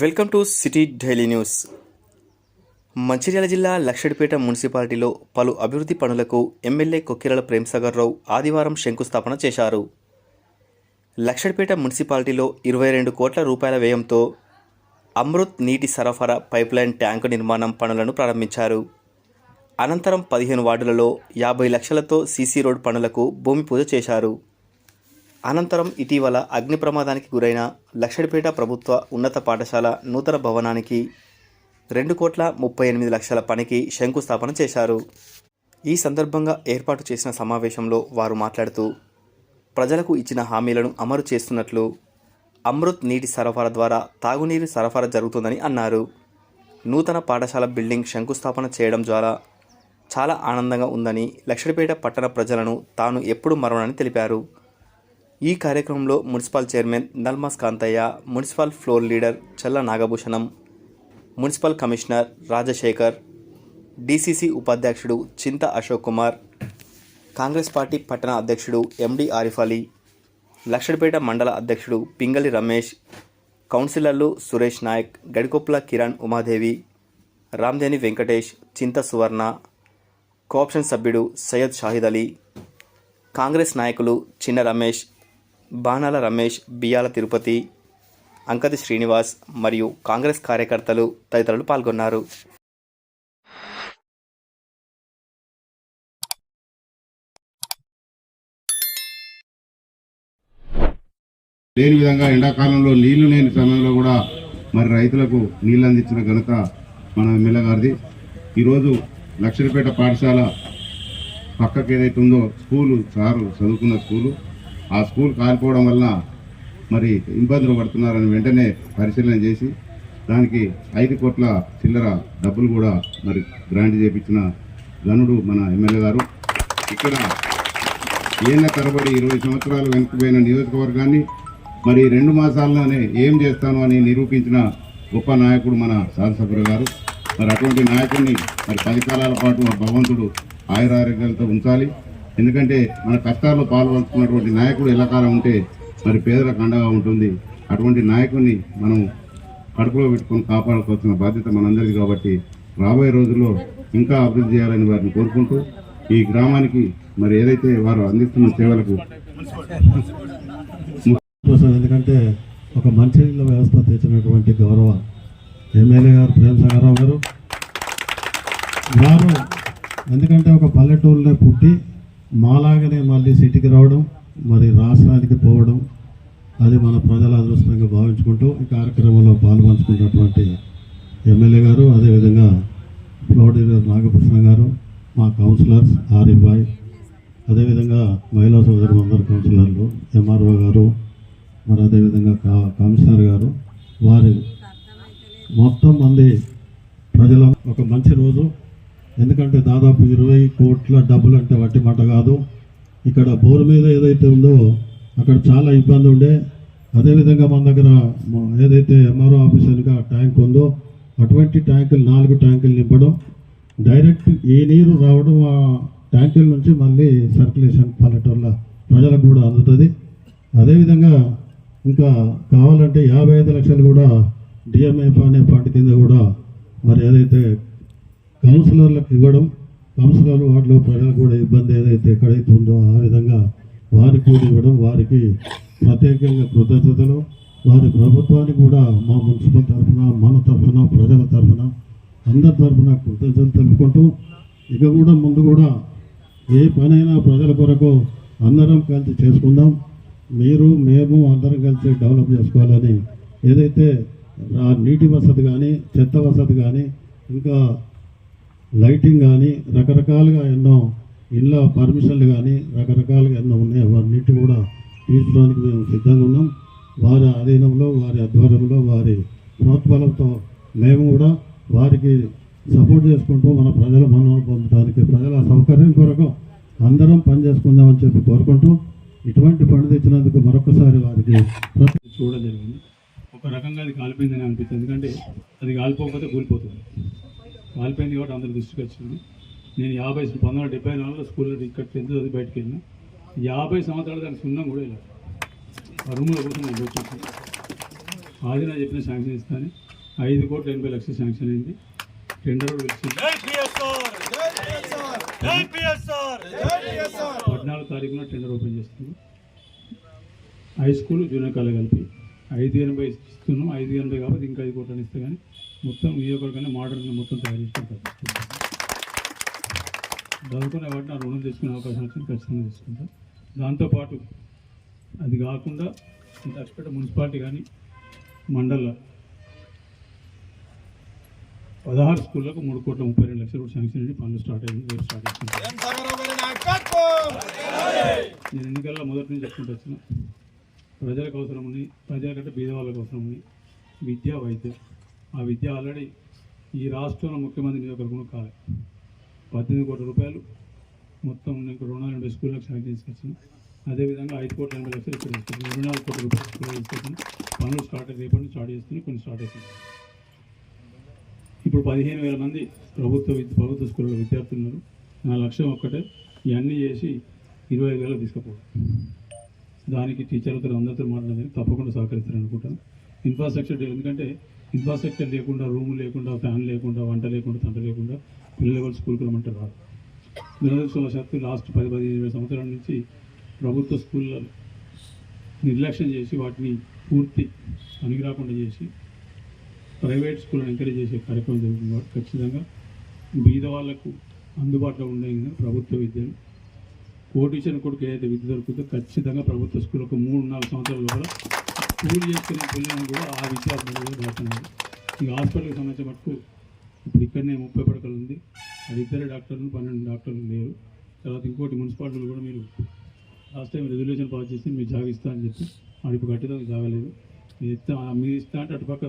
Welcome to city daily news. Mancherial జిల్లా లక్షడిపేట మున్సిపాలిటీలో పలు అభివృద్ధి పనులకు ఎమ్మెల్యే కొక్కిరల ప్రేమ్సాగర్ రావు ఆదివారం శంకుస్థాపన చేశారు. లక్షడిపేట మున్సిపాలిటీలో ఇరవై రెండు కోట్ల రూపాయల వ్యయంతో అమృత్ నీటి సరఫరా పైప్లైన్ ట్యాంకు నిర్మాణం పనులను ప్రారంభించారు. అనంతరం పదిహేను వార్డులలో యాభై లక్షలతో సీసీ రోడ్ పనులకు భూమి పూజ చేశారు. అనంతరం ఇటీవల అగ్ని ప్రమాదానికి గురైన లక్షడిపేట ప్రభుత్వ ఉన్నత పాఠశాల నూతన భవనానికి రెండు కోట్ల ముప్పై ఎనిమిది లక్షల పనికి శంకుస్థాపన చేశారు. ఈ సందర్భంగా ఏర్పాటు చేసిన సమావేశంలో వారు మాట్లాడుతూ ప్రజలకు ఇచ్చిన హామీలను అమలు చేస్తున్నట్లు అమృత్ నీటి సరఫరా ద్వారా తాగునీరు సరఫరా జరుగుతుందని అన్నారు. నూతన పాఠశాల బిల్డింగ్ శంకుస్థాపన చేయడం ద్వారా చాలా ఆనందంగా ఉందని లక్షడిపేట పట్టణ ప్రజలను తాను ఎప్పుడు మరవనని తెలిపారు. ఈ కార్యక్రమంలో municipal chairman Nalmas Kantaiah municipal floor leader Challa Nagabhushanam municipal commissioner Rajasekhar DCC ఉపాధ్యక్షుడు చింత అశోక్ కుమార్ కాంగ్రెస్ పార్టీ పట్టణ అధ్యక్షుడు ఎండి ఆరిఫ్ అలీ లక్షడిపేట మండల అధ్యక్షుడు పింగళి రమేష్ కౌన్సిలర్లు సురేష్ నాయక్ గడికొప్పుల కిరణ్ ఉమాదేవి రామ్దేని వెంకటేష్ చింత సువర్ణ కోఆప్షన్ సభ్యుడు సయ్యద్ షాహిద్ అలీ కాంగ్రెస్ నాయకులు చిన్న రమేష్ బాణాల రమేష్ బియ్యాల తిరుపతి అంకతి శ్రీనివాస్ మరియు కాంగ్రెస్ కార్యకర్తలు తదితరులు పాల్గొన్నారు. లేని విధంగా ఎండాకాలంలో నీళ్ళు లేని సమయంలో కూడా మరి రైతులకు నీళ్ళు అందించిన ఘనత మన ఎమ్మెల్యే గారిది. ఈరోజు లక్షలపేట పాఠశాల పక్కకి ఏదైతే ఉందో స్కూలు సారు చదువుకున్న స్కూలు. ఆ స్కూల్ కాలిపోవడం వల్ల మరి ఇబ్బందులు పడుతున్నారని వెంటనే పరిశీలన చేసి దానికి ఐదు కోట్ల చిల్లర డబ్బులు కూడా మరి గ్రాంట్ చేపించిన గనుడు మన ఎమ్మెల్యే గారు. ఇక్కడ ఏళ్ళ తరబడి ఇరవై సంవత్సరాలు వెనుకపోయిన నియోజకవర్గాన్ని మరి రెండు మాసాల్లోనే ఏం చేస్తాను అని నిరూపించిన గొప్ప నాయకుడు మన శాసనసభ్యులు గారు. మరి అటువంటి నాయకుడిని మరి పది కాలాల పాటు భగవంతుడు ఆయురారోగ్యాలతో ఉంచాలి. ఎందుకంటే మన కష్టాల్లో పాల్పంచుకున్నటువంటి నాయకుడు ఎల్లకాలం ఉంటే మరి పేదలకు అండగా ఉంటుంది. అటువంటి నాయకుడిని మనం కడుపులో పెట్టుకొని కాపాడుకోవాల్సిన బాధ్యత మనందరిది కాబట్టి రాబోయే రోజుల్లో ఇంకా అభివృద్ధి చేయాలని వారిని కోరుకుంటూ ఈ గ్రామానికి మరి ఏదైతే వారు అందిస్తున్న సేవలకు కోసం ఎందుకంటే ఒక మంచి నీళ్ళ వ్యవస్థ తెచ్చినటువంటి గౌరవ ఎమ్మెల్యే గారు ప్రేమ సంగారావు గారు. వారు ఎందుకంటే ఒక పల్లెటూరులో పుట్టి మాలాగనే మళ్ళీ సిటీకి రావడం మరి రాష్ట్రానికి పోవడం అది మన ప్రజల అదృష్టంగా భావించుకుంటూ ఈ కార్యక్రమంలో పాల్పంచుకున్నటువంటి ఎమ్మెల్యే గారు అదేవిధంగా ఫ్లోర్ నాగకృష్ణ గారు మా కౌన్సిలర్స్ ఆరిఫ్ భాయ్ అదేవిధంగా మహిళా సోదరు అందరు కౌన్సిలర్లు ఎంఆర్ఓ గారు మరి అదేవిధంగా కా కమిషనర్ గారు వారి మొత్తం మంది ప్రజల ఒక మంచి రోజు. ఎందుకంటే దాదాపు ఇరవై కోట్ల డబ్బులు అంటే వట్టి మాట కాదు. ఇక్కడ బోరు మీద ఏదైతే ఉందో అక్కడ చాలా ఇబ్బంది ఉండే. అదేవిధంగా మన దగ్గర ఏదైతే ఎంఆర్ఓ ఆఫీస్ వెనుక ట్యాంక్ ఉందో అటువంటి ట్యాంకులు నాలుగు ట్యాంకులు నింపడం డైరెక్ట్ ఈ నీరు రావడం ఆ ట్యాంకుల నుంచి మళ్ళీ సర్క్యులేషన్ పల్లెటూర్ల ప్రజలకు కూడా అందుతుంది. అదేవిధంగా ఇంకా కావాలంటే యాభై ఐదు లక్షలు కూడా డిఎంఎఫ్ అనే ఫండ్ కింద కూడా మరి ఏదైతే కౌన్సిలర్లకు ఇవ్వడం కౌన్సిలర్లు వాటిలో ప్రజలకు కూడా ఇబ్బంది ఏదైతే ఎక్కడైతే ఉందో ఆ విధంగా వారికి కూడా ఇవ్వడం వారికి ప్రత్యేకంగా కృతజ్ఞతలు. వారి ప్రభుత్వానికి కూడా మా మున్సిపల్ తరఫున మన తరఫున ప్రజల తరఫున అందరి తరఫున కృతజ్ఞతలు తెలుపుకుంటూ ఇక కూడా ముందు కూడా ఏ పనైనా ప్రజల కొరకు అందరం కలిసి చేసుకుందాం. మీరు మేము అందరం కలిసి డెవలప్ చేసుకోవాలని ఏదైతే నీటి వసతి కానీ చెత్త వసతి కానీ ఇంకా లైటింగ్ కానీ రకరకాలుగా ఎన్నో ఇళ్ళ పర్మిషన్లు కానీ రకరకాలుగా ఎన్నో ఉన్నాయి. అవన్నిటి కూడా తీర్చడానికి మేము సిద్ధంగా ఉన్నాం. వారి అధీనంలో వారి ఆధ్వర్యంలో వారి ప్రోత్బలంతో మేము కూడా వారికి సపోర్ట్ చేసుకుంటూ మన ప్రజల మనోభావం పొందడానికి ప్రజల సౌకర్యం కొరకు అందరం పనిచేసుకుందామని చెప్పి కోరుకుంటూ ఇటువంటి పని తెచ్చినందుకు మరొకసారి వారికి ప్రతి చూడడం జరిగింది. ఒక రకంగా అది కాలిపోయిందని అనిపిస్తుంది. ఎందుకంటే అది కాలిపోకపోతే కూలిపోతుంది. కాలిపోయింది కాబట్టి అందరి దృష్టికి వచ్చింది. నేను యాభై పంతొమ్మిది వందల డెబ్బై నాలుగులో స్కూల్లో ఇక్కడ టెన్త్ చదివి బయటకు వెళ్ళిన. యాభై సంవత్సరాలు దానికి సున్నం కూడా ఇలా ఆ రూమ్లో కూర్చొని నేను వచ్చి ఆదిన చెప్పిన శాంక్షన్ ఇస్తాను ఐదు కోట్ల ఎనభై లక్షలు శాంక్షన్ అయింది. టెండర్ వచ్చింది పద్నాలుగు తారీఖున టెండర్ ఓపెన్ చేస్తుంది. హై స్కూల్ జూనియర్ కాలేజ్ కలిపి. ఐదు ఎనభై ఇస్తున్నాం. ఐదు ఎనభై కాబట్టి ఇంకా ఐదు కోట్లని ఇస్తే కానీ మొత్తం నియోజకవర్గాన్ని మోడర్న్ మొత్తం తయారు చేసుకుంటారు చదువుకునే వాటిని ఆ రుణం తీసుకునే అవకాశం వచ్చింది ఖచ్చితంగా తీసుకుంటాం దాంతోపాటు అది కాకుండా లక్ష్మీపేట మున్సిపాలిటీ కానీ మండల పదహారు స్కూళ్ళకు మూడు కోట్ల ముప్పై రెండు లక్షలు కూడా శాంక్షన్ అయ్యి పనులు స్టార్ట్ అయ్యింది రేపు స్టార్ట్ చేస్తుంది నేను ఎన్నికల్లో మొదటి నుంచి చెప్పుకుంటూ వచ్చిన ప్రజలకు అవసరం ఉంది ప్రజలకంటే బీద వాళ్ళకి అవసరం ఉంది విద్య వైద్యం. ఆ విద్య ఆల్రెడీ ఈ రాష్ట్రంలో ముఖ్యమంత్రి నియోజకవర్గంలో కాలే. పద్దెనిమిది కోట్ల రూపాయలు మొత్తం నీకు రుణాలు ఉండే స్కూళ్ళకి శాంక్షన్ తీసుకొచ్చాను. అదేవిధంగా ఐదు కోట్ల ఎనభై లక్షలు ఇక్కడ తీసుకొచ్చాను. ఇరవై నాలుగు కోట్ల రూపాయలు స్కూల్ తీసుకొచ్చాను. పనులు స్టార్ట్ రేపటి స్టార్ట్ చేస్తున్నాయి కొన్ని స్టార్ట్ అవుతుంది ఇప్పుడు పదిహేను వేల మంది ప్రభుత్వ విద్య ప్రభుత్వ స్కూల్లో విద్యార్థులు ఉన్నారు. నా లక్ష్యం ఒక్కటే ఇవన్నీ చేసి ఇరవై ఐదు వేలు తీసుకుపోవడం. దానికి టీచర్లతో అందరితో మాట్లాడేది తప్పకుండా సహకరిస్తారు అనుకుంటాను. ఇన్ఫ్రాస్ట్రక్చర్ ఎందుకంటే ఇన్ఫ్రాస్ట్రక్చర్ లేకుండా రూమ్ లేకుండా ఫ్యాన్ లేకుండా వంట లేకుండా తంట లేకుండా పిల్లలు కూడా స్కూల్కి రమ్మంటారు రాదు దురదృష్టవశాత్తు లాస్ట్ పది పదిహేను ఇరవై సంవత్సరాల నుంచి ప్రభుత్వ స్కూళ్ళ నిర్లక్ష్యం చేసి వాటిని పూర్తి అనిగిరాకుండా చేసి ప్రైవేట్ స్కూళ్ళని ఎంకరేజ్ చేసే కార్యక్రమం జరుగుతుంది. ఖచ్చితంగా బీద వాళ్ళకు అందుబాటులో ఉండే ప్రభుత్వ విద్యను కోటీశ్వర కొడుకు ఏదైతే విద్య దొరుకుతుందో ఖచ్చితంగా ప్రభుత్వ స్కూల్ ఒక మూడు నాలుగు సంవత్సరాల లోపల స్కూల్ చేసుకునే పిల్లలను కూడా ఆ విద్యార్థులు దాటున్నారు. ఈ హాస్పిటల్కి సంబంధించిన మటుకు ఇప్పుడు ఇక్కడనే ముప్పై పడకలు ఉంది. అది ఇద్దరు డాక్టర్లు పన్నెండు డాక్టర్లు లేరు. తర్వాత ఇంకోటి మున్సిపాలిటీలు కూడా మీరు లాస్ట్ టైం రెజల్యూషన్ పాస్ చేసి మీరు జాగిస్తా అని చెప్పి ఆడిప్పుడు కట్టిదానికి జాగలేదు. మీరు ఇస్తా మీరు ఇస్తా అంటే అటుపక్క